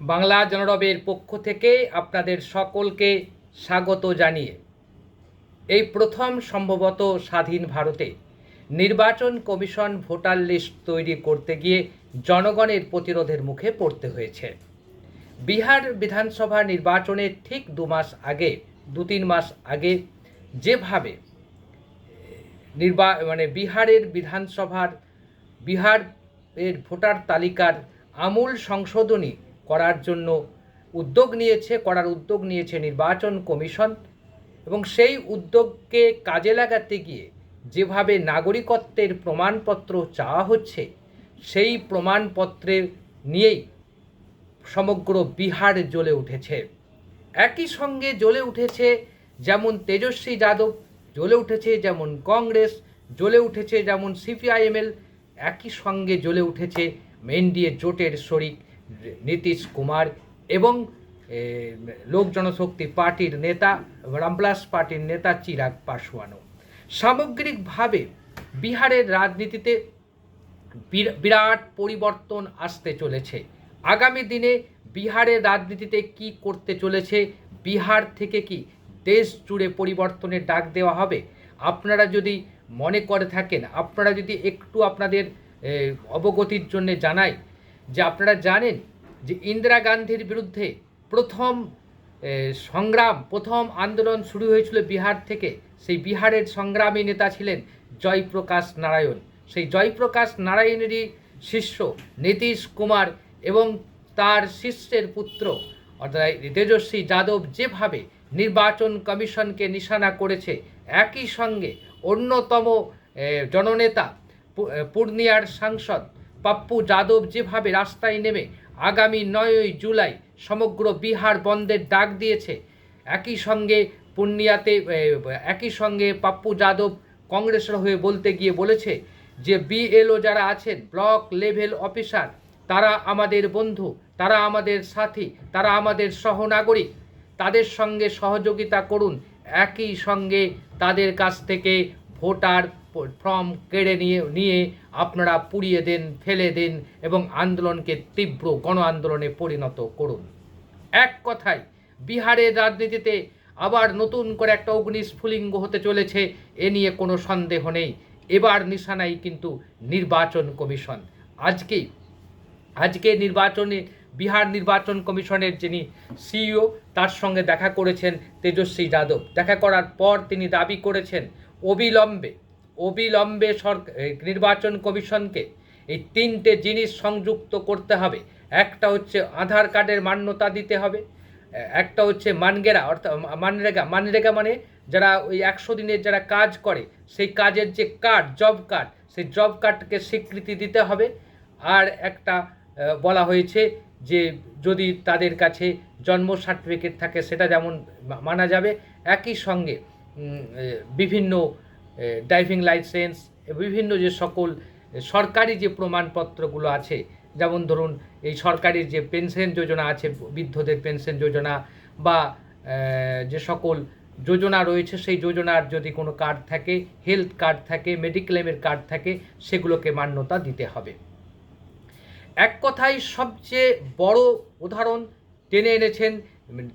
বাংলা জনরবের পক্ষ থেকে আপনাদের সকলকে স্বাগত জানিয়ে, এই প্রথম সম্ভবত স্বাধীন ভারতে নির্বাচন কমিশন ভোটার লিস্ট তৈরি করতে গিয়ে জনগণের প্রতিরোধের মুখে পড়তে হয়েছে। বিহার বিধানসভা নির্বাচনের ঠিক দু মাস আগে, দু তিন মাস আগে যেভাবে নির্বা মানে বিহারের বিধানসভার বিহার এর ভোটার তালিকার আমূল সংশোধনী করার জন্য উদ্যোগ নিয়েছে, করার উদ্যোগ নিয়েছে নির্বাচন কমিশন এবং সেই উদ্যোগকে কাজে লাগাতে গিয়ে যেভাবে নাগরিকত্বের প্রমাণপত্র চাওয়া হচ্ছে, সেই প্রমাণপত্রের নিয়েই সমগ্র বিহার জ্বলে উঠেছে। একই সঙ্গে জ্বলে উঠেছে যেমন তেজস্বী যাদব, জ্বলে উঠেছে যেমন কংগ্রেস, জ্বলে উঠেছে যেমন সিপিআইএমএল, একই সঙ্গে জ্বলে উঠেছে এনডিএ জোটের শরিক নীতিশ কুমার এবং লোক জনশক্তি পার্টির নেতা রামপ্লাস পার্টির নেতা চিরাগ পাসওয়ানও সামগ্রিকভাবে বিহারের রাজনীতিতে বিরা- বিরাট পরিবর্তন আসতে চলেছে। আগামী দিনে বিহারের রাজনীতিতে কি করতে চলেছে, বিহার থেকে কি দেশ জুড়ে পরিবর্তনের ডাক দেওয়া হবে, আপনারা যদি মনে করে থাকেন, আপনারা যদি একটু আপনাদের অবগতির জন্য জানাই যে আপনারা জানেন যে ইন্দিরা গান্ধীর বিরুদ্ধে প্রথম সংগ্রাম, প্রথম আন্দোলন শুরু হয়েছিল বিহার থেকে। সেই বিহারের সংগ্রামী নেতা ছিলেন জয়প্রকাশ নারায়ণ। সেই জয়প্রকাশ নারায়ণেরই শিষ্য নীতিশ কুমার এবং তার শিষ্যের পুত্র, অর্থাৎ তেজস্বী যাদব যেভাবে নির্বাচন কমিশনকে নিশানা করেছে, একই সঙ্গে অন্যতম জননেতা পূর্ণিয়ার সাংসদ পাপ্পু যাদব যেভাবে রাস্তায় নেমে আগামী নয়ই জুলাই সমগ্র বিহার বন্ধের ডাক দিয়েছে, একই সঙ্গে পূর্ণিয়াতে একই সঙ্গে পাপ্পু যাদব কংগ্রেসের হয়ে বলতে গিয়ে বলেছে যে, বিএলও যারা আছেন, ব্লক লেভেল অফিসার, তারা আমাদের বন্ধু, তারা আমাদের সাথী, তারা আমাদের সহনাগরিক, তাদের সঙ্গে সহযোগিতা করুন, একই সঙ্গে তাদের কাছ থেকে ভোটার ফর্ম কেড়ে নিয়ে নিয়ে আপনারা পুড়িয়ে দেন, ফেলে দেন এবং আন্দোলনকে তীব্র গণ আন্দোলনে পরিণত করুন। এক কথায়, বিহারের রাজনীতিতে আবার নতুন করে একটা অগ্নিস্ফুলিঙ্গ হতে চলেছে, এ নিয়ে কোনো সন্দেহ নেই। এবার নিশানাই কিন্তু নির্বাচন কমিশন। আজকেই, আজকে নির্বাচনে, বিহার নির্বাচন কমিশনের যিনি সিইও, তার সঙ্গে দেখা করেছেন তেজস্বী যাদব। দেখা করার পর তিনি দাবি করেছেন, অবিলম্বে অবিলম্বে সরকার নির্বাচন কমিশনকে এই তিনটে জিনিস সংযুক্ত করতে হবে। একটা হচ্ছে আধার কার্ডের মান্যতা দিতে হবে, একটা হচ্ছে মানগেরা, অর্থাৎ মানরেগা। মানরেগা মানে যারা ওই একশো দিনের যারা কাজ করে, সেই কাজের যে কার্ড, জব কার্ড, সেই জব কার্ডকে স্বীকৃতি দিতে হবে। আর একটা বলা হয়েছে যে যদি তাদের কাছে জন্ম সার্টিফিকেট থাকে, সেটা যেমন মানা যাবে, একই সঙ্গে বিভিন্ন ড্রাইভিং লাইসেন্স বিভিন্ন যে সকল সরকারি যে প্রমাণপত্রগুলো আছে, যেমন ধরুন এই সরকারি যে পেনশন যোজনা আছে, বৃদ্ধদের পেনশন যোজনা বা যে সকল যোজনা রয়েছে, সেই যোজনার যদি কোনো কার্ড থাকে হেলথ কার্ড থাকে মেডিক্লেমের কার্ড থাকে, সেগুলোকে মান্যতা দিতে হবে। এক কথায় সবচেয়ে বড় উদাহরণ টেনে এনেছেন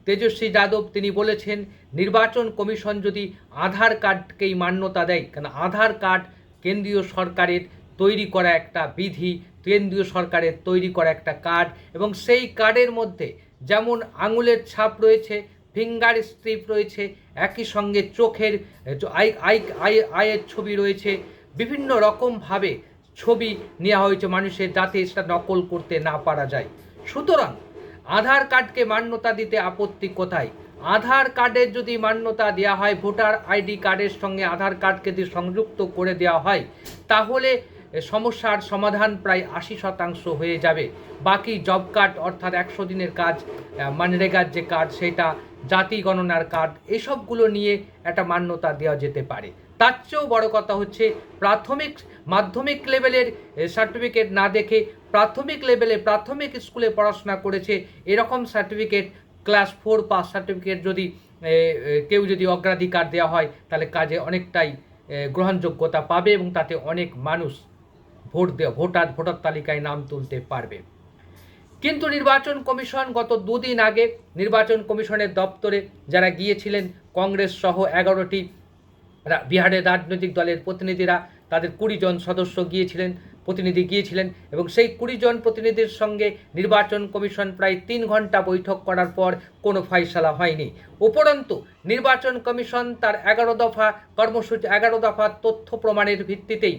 তেজস্বী যাদব, তিনি বলেছেন, নির্বাচন কমিশন যদি আধার কার্ডকেই মান্যতা দেয়, কেন আধার কার্ড কেন্দ্রীয় সরকারের তৈরি করা একটা বিধি, কেন্দ্রীয় সরকারের তৈরি করা একটা কার্ড, এবং সেই কার্ডের মধ্যে যেমন আঙুলের ছাপ রয়েছে, ফিঙ্গার স্ট্রিপ রয়েছে, একই সঙ্গে চোখের, আই আই আয়ের ছবি রয়েছে, বিভিন্ন রকমভাবে ছবি নেওয়া হয়েছে মানুষের যাতে সেটা নকল করতে না পারা যায়। সুতরাং আধার কার্ডকে মান্যতা দিতে আপত্তি কোথায়? আধার কার্ডের যদি মান্যতা দেওয়া হয়, ভোটার আইডি কার্ডের সঙ্গে আধার কার্ডকে যদি সংযুক্ত করে দেওয়া হয়, তাহলে সমস্যার সমাধান প্রায় আশি শতাংশ হয়ে যাবে। বাকি জব কার্ড অর্থাৎ একশো দিনের কাজ মানরেগার যে কার্ড, সেটা জাতি গণনার কার্ড, এসবগুলো নিয়ে একটা মান্যতা দেওয়া যেতে পারে। তার চেয়েও বড় কথা হচ্ছে, প্রাথমিক, মাধ্যমিক লেভেলের সার্টিফিকেট না দেখে প্রাথমিক লেভেলে প্রাথমিক স্কুলে পড়াশোনা করেছে, এরকম certificate class four pass certificate যদি কেউ যদি অগ্রাধিকার দেওয়া হয়, তাহলে কাজে অনেকটাই গ্রহণযোগ্যতা পাবে এবং তাতে অনেক মানুষ ভোট দেওয়া, ভোটার ভোটার তালিকায় নাম তুলতে পারবে। কিন্তু নির্বাচন কমিশন গত দুদিন আগে নির্বাচন কমিশনের দপ্তরে যারা গিয়েছিলেন, কংগ্রেস সহ এগারোটি বিহারের রাজনৈতিক দলের প্রতিনিধিরা, তাদের কুড়ি জন সদস্য গিয়েছিলেন। প্রতিনিধি গিয়েছিলেন এবং সেই কুড়ি জন প্রতিনিধির সঙ্গে নির্বাচন কমিশন প্রায় তিন ঘণ্টা বৈঠক করার পর কোনো ফয়সালা হয়নি। উপরন্তু, নির্বাচন কমিশন তার এগারো দফা কর্মসূচি, এগারো দফা তথ্য প্রমাণের ভিত্তিতেই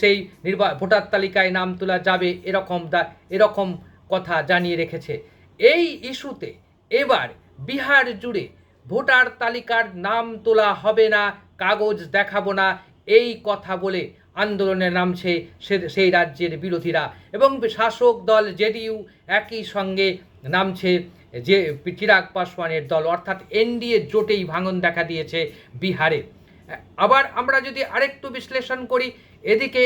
সেই নির্বা, ভোটার তালিকায় নাম তোলা যাবে এরকম দা, এরকম কথা জানিয়ে রেখেছে। এই ইস্যুতে এবার বিহার জুড়ে ভোটার তালিকার নাম তোলা হবে না, কাগজ দেখাবো না, এই কথা বলে আন্দোলনে নামছে সেই রাজ্যের বিরোধীরা। এবং শাসক দল জেডিইউ একই সঙ্গে নামছে যে চিরাগ পাসওয়ানের দল, অর্থাৎ এনডিএ জোটেই ভাঙন দেখা দিয়েছে বিহারে। আবার আমরা যদি আরেকটু বিশ্লেষণ করি, এদিকে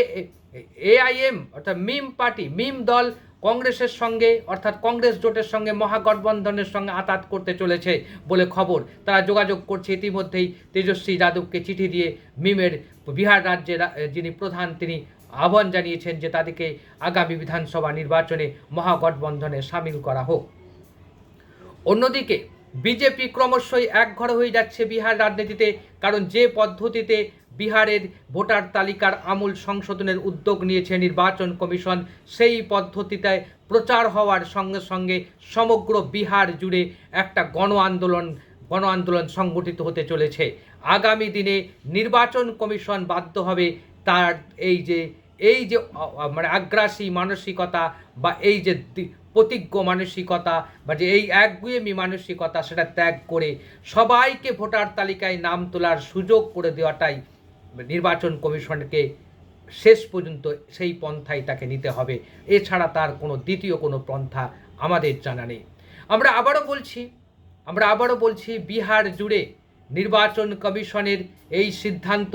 এআইএম অর্থাৎ মিম পার্টি, মিম দল কংগ্রেসের সঙ্গে, অর্থাৎ কংগ্রেস জোটের সঙ্গে মহাগঠবন্ধনের সঙ্গে আতাত করতে চলেছে বলে খবর। তারা যোগাযোগ করছে ইতিমধ্যেই তেজস্বী যাদবকে চিঠি দিয়ে মিমের বিহার রাজ্যের যিনি প্রধান, তিনি আহ্বান জানিয়েছেন যে তাদেরকে আগামী বিধানসভা নির্বাচনে মহাগঠবন্ধনে সামিল করা হোক। অন্যদিকে, বিজেপি ক্রমশই একঘর হয়ে যাচ্ছে বিহার রাজনীতিতে, কারণ যে পদ্ধতিতে বিহারের ভোটার তালিকার আমূল সংশোধনের উদ্যোগ নিয়েছে নির্বাচন কমিশন। সেই পদ্ধতিতে প্রচার হওয়ার সঙ্গে সঙ্গে সমগ্র বিহার জুড়ে একটা গণ আন্দোলন গণ আন্দোলন সংগঠিত হতে চলেছে। আগামী দিনে নির্বাচন কমিশন বাধ্য হবে তার এই যে এই যে মানে আগ্রাসী মানসিকতা বা এই যে প্রতিজ্ঞ মানসিকতা বা যে এই একগুয়েমি মানসিকতা সেটা ত্যাগ করে সবাইকে ভোটার তালিকায় নাম তোলার সুযোগ করে দেওয়াটাই নির্বাচন কমিশনকে শেষ পর্যন্ত সেই পন্থাই তাকে নিতে হবে। এছাড়া তার কোনো দ্বিতীয় কোনো পন্থা আমাদের জানা নেই। আমরা আবারও বলছি, আমরা আবারও বলছি, বিহার জুড়ে নির্বাচন কমিশনের এই সিদ্ধান্ত,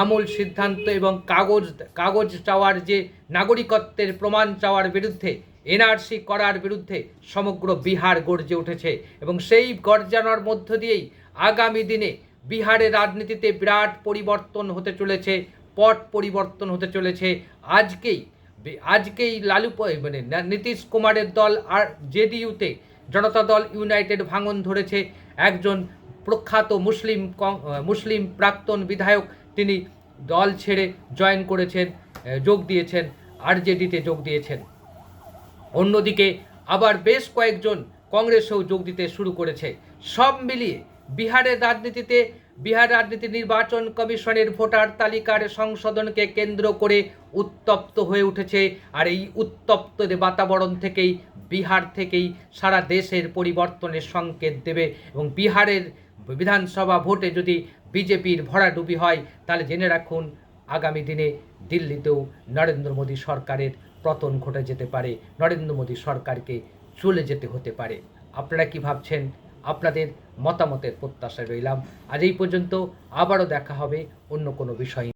আমূল সিদ্ধান্ত এবং কাগজ কাগজ চাওয়ার যে নাগরিকত্বের প্রমাণ চাওয়ার বিরুদ্ধে, এনআরসি করার বিরুদ্ধে সমগ্র বিহার গর্জে উঠেছে এবং সেই গর্জানোর মধ্য দিয়েই আগামী দিনে বিহারের রাজনীতিতে বিরাট পরিবর্তন হতে চলেছে, পট পরিবর্তন হতে চলেছে। আজকেই আজকেই লালু মানে নীতিশ কুমারের দল আর জেডিইউতে জনতা দল ইউনাইটেড ভাঙন ধরেছে। একজন প্রখ্যাত মুসলিম মুসলিম প্রাক্তন বিধায়ক তিনি দল ছেড়ে জয়েন করেছেন যোগ দিয়েছেন, আরজেডিতে যোগ দিয়েছেন। অন্যদিকে আবার বেশ কয়েকজন কংগ্রেসেও যোগ দিতে শুরু করেছে। সব মিলিয়ে বিহারের রাজনীতিতে বিহার রাজনীতি নির্বাচন কমিশনের ভোটার তালিকার সংশোধনকে কেন্দ্র করে উত্তপ্ত হয়ে উঠেছে। আর এই উত্তপ্ত বাতাবরণ থেকেই বিহার থেকেই সারা দেশের পরিবর্তনের সংকেত দেবে এবং বিহারের বিধানসভা ভোটে যদি বিজেপির ভরাডুবি হয়, তাহলে জেনে রাখুন আগামী দিনে দিল্লিতেও নরেন্দ্র মোদী সরকারের পতন ঘটে যেতে পারে। নরেন্দ্র মোদী সরকারকে চলে যেতে হতে পারে। আপনারা কি ভাবছেন? আপনাদের মতামতের প্রত্যাশায় রইলাম। আজ এই পর্যন্ত আবারও দেখা হবে অন্য কোনো বিষয়